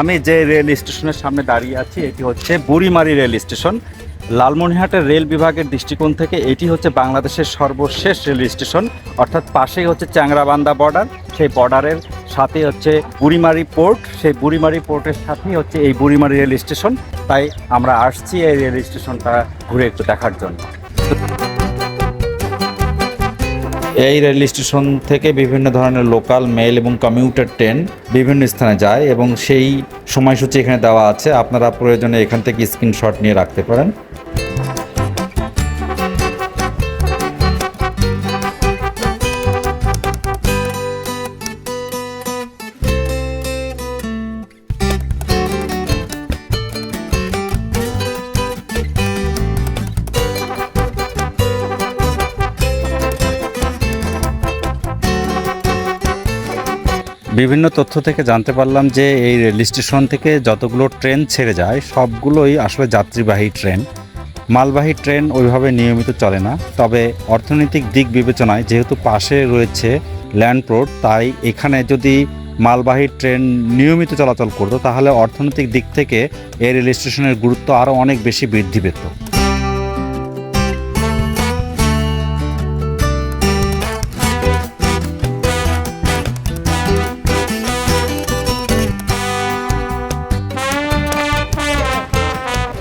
আমি যে রেল স্টেশনের সামনে দাঁড়িয়ে আছি, এটি হচ্ছে বুড়িমারি রেল স্টেশন। লালমনিরহাটের রেল বিভাগের দৃষ্টিকোণ থেকে এটি হচ্ছে বাংলাদেশের সর্বশেষ রেল স্টেশন। অর্থাৎ পাশেই হচ্ছে চ্যাংরাবান্ধা বর্ডার, সেই বর্ডারের সাথে হচ্ছে বুড়িমারি পোর্ট। সেই বুড়িমারি পোর্টের সাথেই হচ্ছে এই বুড়িমারি রেল স্টেশন। তাই আমরা আসছি এই রেল স্টেশনটা ঘুরে একটু দেখার জন্য। এই রেল স্টেশন থেকে বিভিন্ন ধরনের লোকাল মেল এবং কমিউটার ট্রেন বিভিন্ন স্থানে যায় এবং সেই সময়সূচি এখানে দেওয়া আছে। আপনারা প্রয়োজনে এখান থেকে স্ক্রিনশট নিয়ে রাখতে পারেন। বিভিন্ন তথ্য থেকে জানতে পারলাম যে এই রেল স্টেশন থেকে যতগুলো ট্রেন ছেড়ে যায়, সবগুলোই আসলে যাত্রীবাহী ট্রেন। মালবাহী ট্রেন ওইভাবে নিয়মিত চলে না। তবে অর্থনৈতিক দিক বিবেচনায় যেহেতু পাশে রয়েছে ল্যান্ড রোড, তাই এখানে যদি মালবাহী ট্রেন নিয়মিত চলাচল করতো, তাহলে অর্থনৈতিক দিক থেকে এই রেল স্টেশনের গুরুত্ব আরও অনেক বেশি বৃদ্ধি পেত।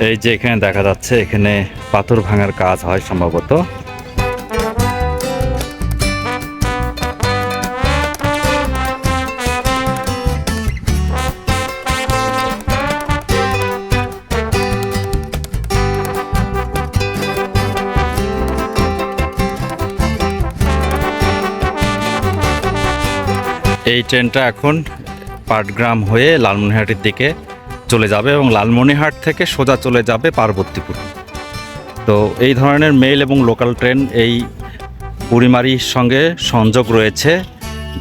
এই যে এখানে দেখা যাচ্ছে, এখানে পাথর ভাঙার কাজ হয় সম্ভবত। এই ট্রেনটা এখন পাটগ্রাম হয়ে লালমনিরহাটের দিকে চলে যাবে এবং লালমনিহাট থেকে সোজা চলে যাবে পার্বতীপুর। তো এই ধরনের মেল এবং লোকাল ট্রেন এই বুড়িমারির সঙ্গে সংযোগ রয়েছে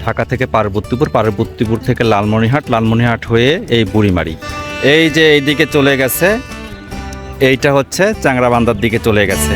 ঢাকা থেকে পার্বতীপুর পার্বতীপুর থেকে লালমনিহাট লালমনিহাট হয়ে এই বুড়িমারি। এই যে এইদিকে চলে গেছে, এইটা হচ্ছে চাংরাবান্ধার দিকে চলে গেছে।